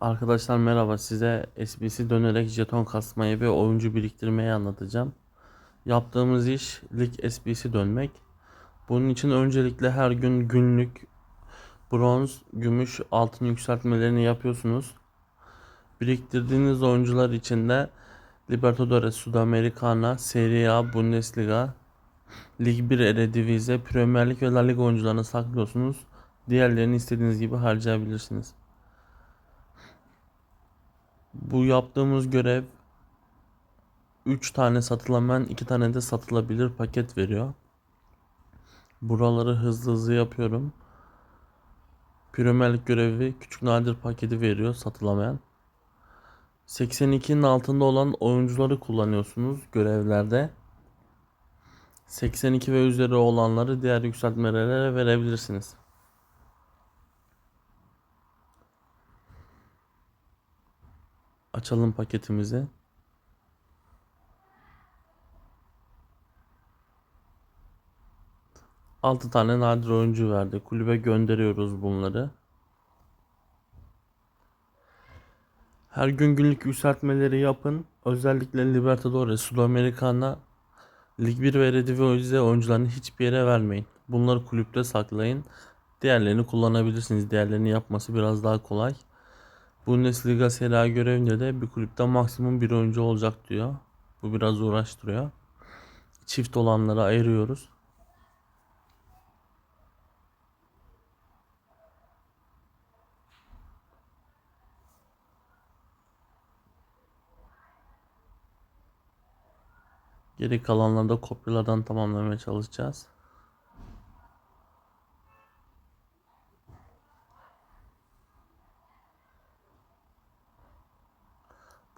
Arkadaşlar merhaba size SBC dönerek jeton kasmayı ve oyuncu biriktirmeyi anlatacağım. Yaptığımız iş lig SBC dönmek. Bunun için öncelikle her gün günlük bronz, gümüş, altın yükseltmelerini yapıyorsunuz. Biriktirdiğiniz oyuncular içinde Libertadores, Sudamericana, Serie A, Bundesliga, Lig 1 Eredivisie, Premier Lig ve La Liga oyuncularını saklıyorsunuz. Diğerlerini istediğiniz gibi harcayabilirsiniz. Bu yaptığımız görev 3 tane satılamayan 2 tane de satılabilir paket veriyor. Buraları hızlı hızlı yapıyorum. Premier Lig görevi küçük nadir paketi veriyor satılamayan. 82'nin altında olan oyuncuları kullanıyorsunuz görevlerde. 82 ve üzeri olanları diğer yükseltmelere verebilirsiniz. Açalım paketimizi. Altı tane nadir oyuncu verdi. Kulübe gönderiyoruz bunları. Her gün günlük yükseltmeleri yapın. Özellikle Libertadores, Sudamericana, Lig 1 ve Eredivisie oyuncularını hiçbir yere vermeyin. Bunları kulüpte saklayın. Diğerlerini kullanabilirsiniz. Diğerlerini yapması biraz daha kolay. Bundesliga Serie A görevinde de bir kulüpte maksimum bir oyuncu olacak diyor. Bu biraz uğraştırıyor. Çift olanları ayırıyoruz. Geri kalanları da kopyalardan tamamlamaya çalışacağız.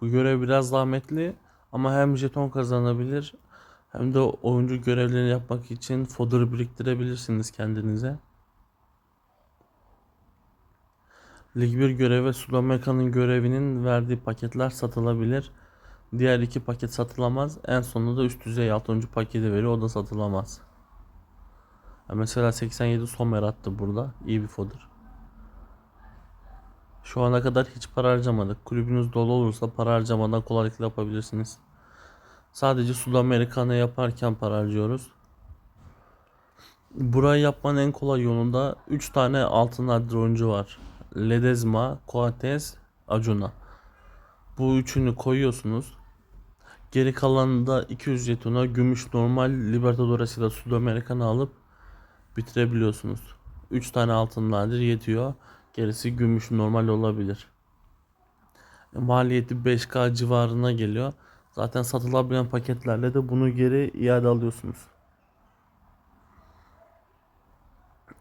Bu görev biraz zahmetli ama hem jeton kazanabilir hem de oyuncu görevlerini yapmak için fodder biriktirebilirsiniz kendinize. Lig 1 görevi Sudamerica'nın görevinin verdiği paketler satılabilir. Diğer iki paket satılamaz. En sonunda da üst düzey 6. paketi veriyor. O da satılamaz. Mesela 87 Somer attı burada. İyi bir fodder. Şu ana kadar hiç para harcamadık. Kulübünüz dolu olursa para harcamadan kolaylıkla yapabilirsiniz. Sadece Sudamerikan'a yaparken para harcıyoruz. Burayı yapmanın en kolay yolunda 3 tane altın adlı oyuncu var. Ledezma, Coates, Acuna. Bu üçünü koyuyorsunuz. Geri kalanında 200 jetona gümüş normal Libertadores ya da Sudamerikan'ı alıp bitirebiliyorsunuz. 3 tane altın nadir yetiyor. Gerisi gümüş normal olabilir. Maliyeti 5K civarına geliyor. Zaten satılabilen paketlerle de bunu geri iade alıyorsunuz.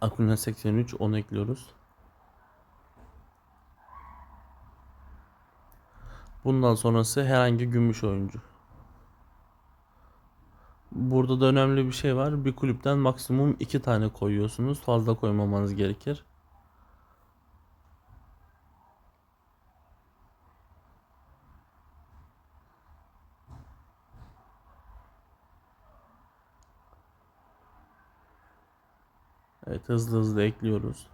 Acuna 83 onu ekliyoruz. Bundan sonrası herhangi gümüş oyuncu. Burada da önemli bir şey var. Bir kulüpten maksimum 2 tane koyuyorsunuz. Fazla koymamanız gerekir. Evet hızlı hızlı ekliyoruz.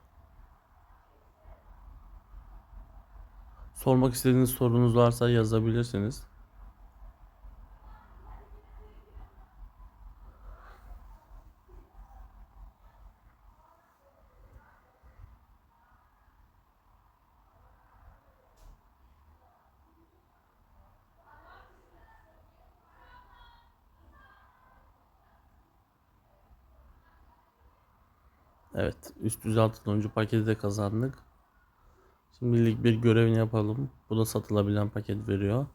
Sormak istediğiniz sorunuz varsa yazabilirsiniz. Evet, üst düzey altın oyuncu paketi de kazandık. Şimdi lig 1 görevini yapalım. Bu da satılabilen paket veriyor.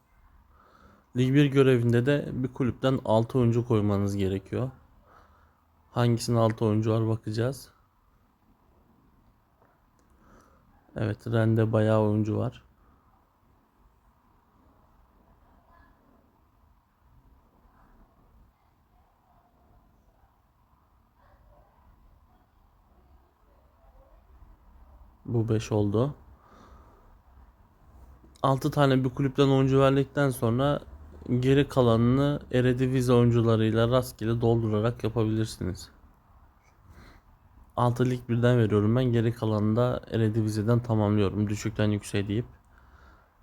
Lig 1 görevinde de bir kulüpten 6 oyuncu koymanız gerekiyor. Hangisinin 6 oyuncu var bakacağız. Evet, Rende bayağı oyuncu var. Bu 5 oldu. 6 tane bir kulüpten oyuncu verdikten sonra geri kalanını Eredivisie oyuncularıyla rastgele doldurarak yapabilirsiniz. 6 lig birden veriyorum ben. Geri kalanını da Eredivisie'den tamamlıyorum. Düşükten yükseğe deyip.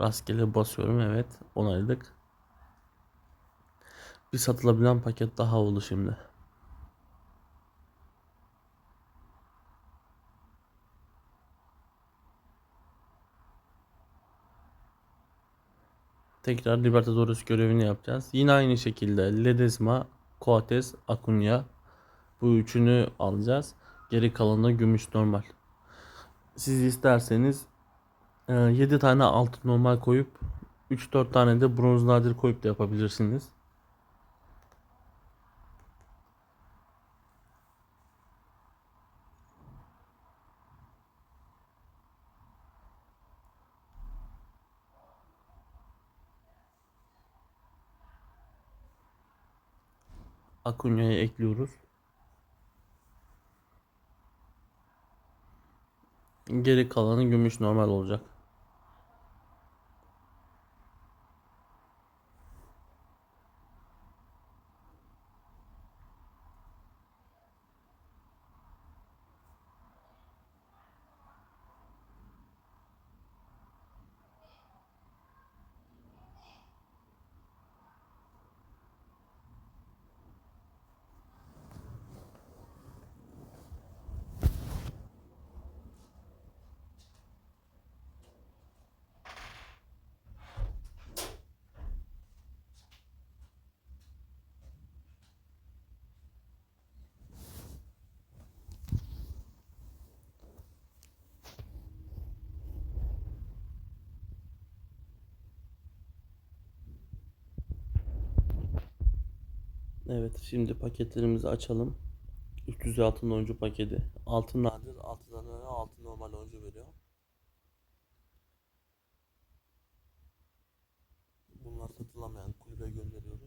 Rastgele basıyorum evet onayladık. Bir satılabilen paket daha oldu şimdi. Tekrar Libertadores görevini yapacağız. Yine aynı şekilde Ledesma, Coates, Acuna bu üçünü alacağız. Geri kalanı gümüş normal. Siz isterseniz 7 tane altın normal koyup 3-4 tane de bronz nadir koyup da yapabilirsiniz. Acuna'yı ekliyoruz. Geri kalanı gümüş normal olacak. Evet şimdi paketlerimizi açalım. 300 altın oyuncu paketi. Altın nadir, altından öne altın normal oyuncu veriyor. Bunlar satılamayan kulübe gönderiyoruz.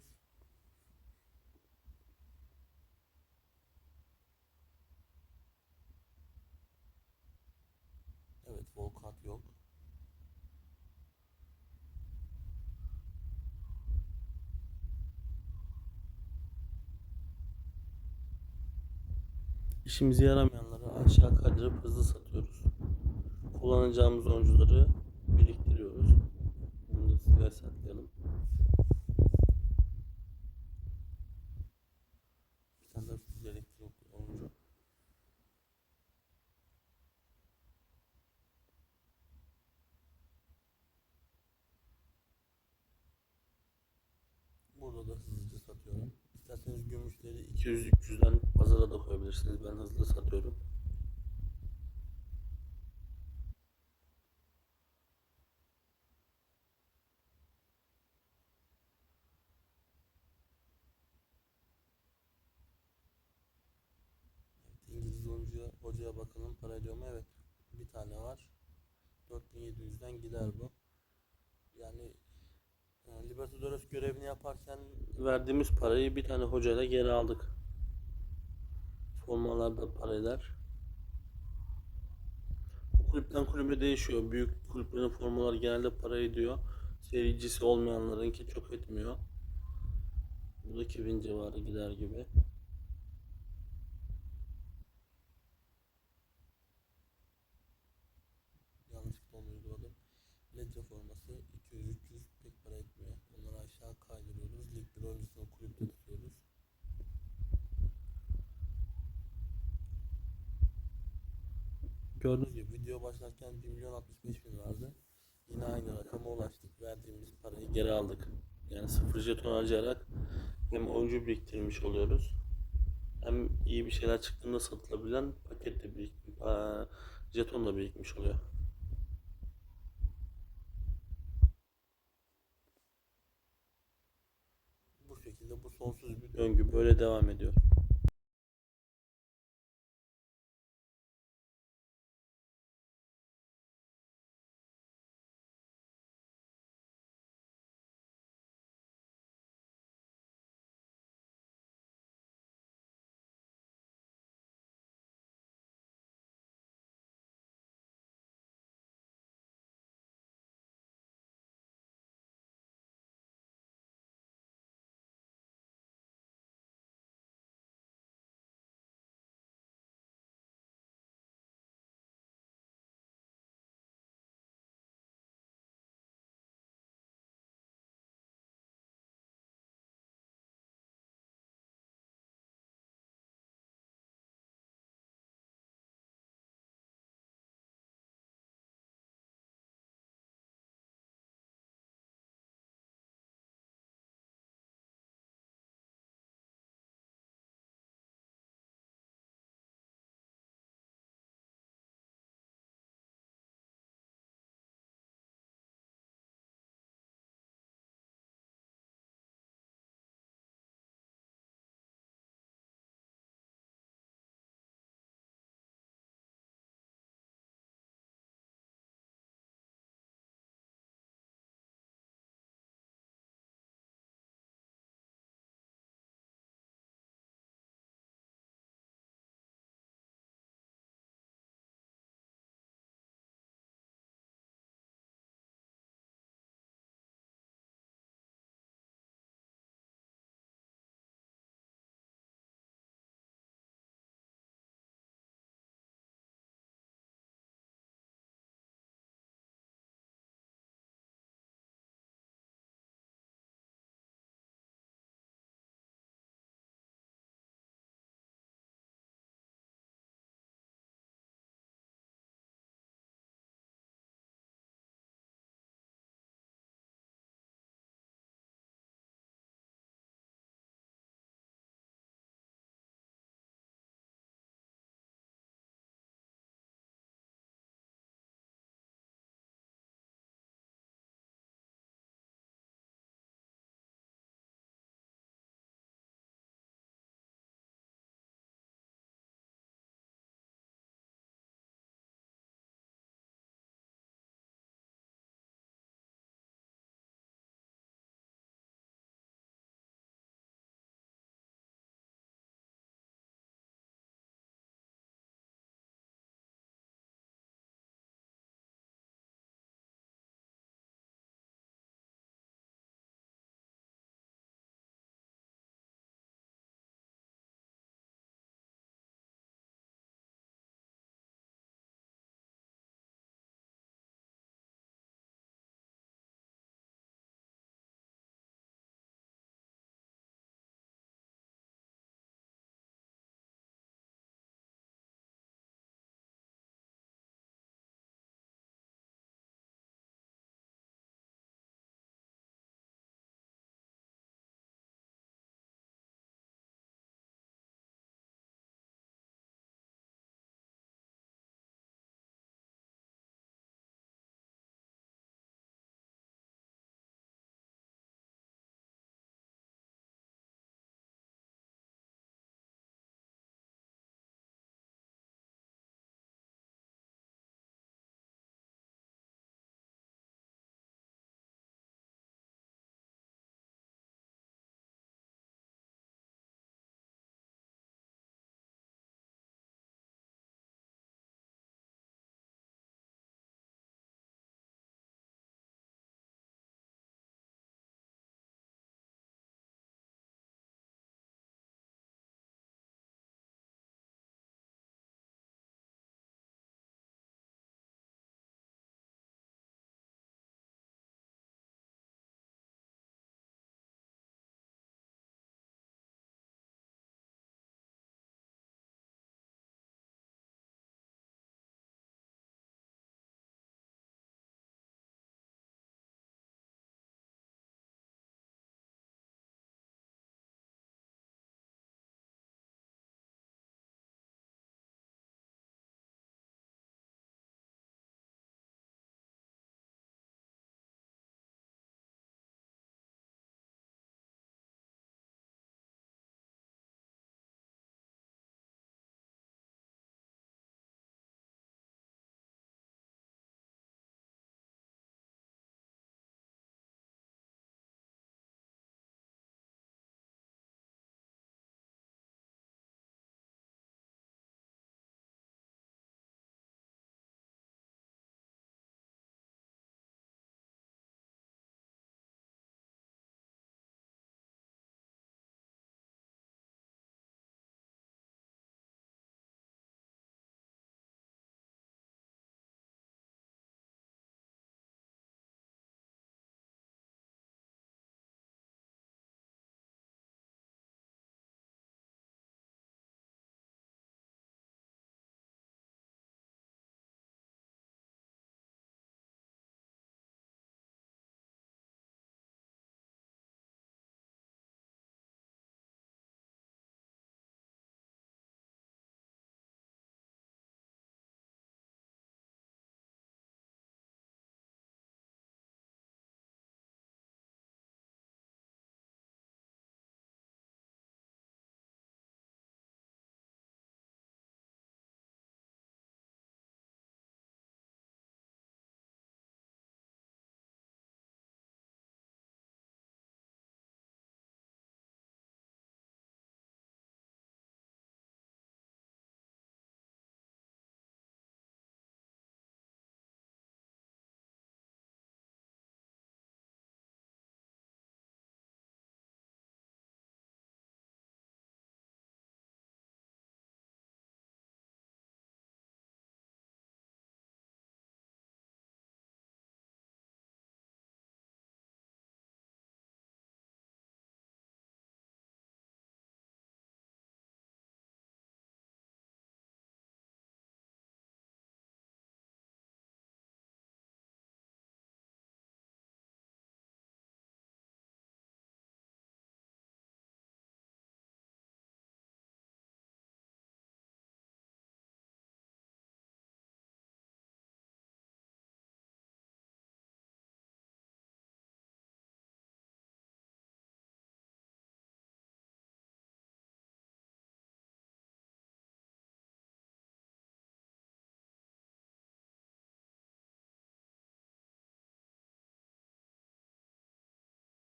İşimize yaramayanları aşağı kaydırıp hızlı satıyoruz. Kullanacağımız oyuncuları biriktiriyoruz. Bunu da size saklayalım. Bir tane de elektrik oyuncu. Burada da hızlıca satıyorum. İsterseniz gümüşleri 200-300'den koyabilirsiniz. Ben hızlı satıyorum. İngiliz oyuncuya, hocaya bakalım para ediyor mu? Evet. Bir tane var. 4700'den gider bu. Yani yani Libertadores görevini yaparken verdiğimiz parayı bir tane hocayla geri aldık. Para eder. Bu kulüpten kulübe değişiyor. Büyük kulüplerin formaları genelde para ediyor. Sericisi olmayanlarınki çok etmiyor. Bu da 2000 civarı gider gibi. Yanlışlıkla onu uyguladım. Ledger forması 200-300 pek para etmiyor. Onları aşağı kaydırıyoruz. Lig bir oyuncusunu kulüpte tutuyoruz. Gördüğünüz gibi video başlarken 1 milyon 65 bin vardı. Yine aynı rakama ulaştık. Verdiğimiz parayı geri aldık. Yani sıfır jeton harcayarak hem oyuncu biriktirmiş oluyoruz. Hem iyi bir şeyler çıktığında satılabilen paket de birik, eee, jeton da birikmiş oluyor. Bu şekilde bu sonsuz bir döngü böyle devam ediyor.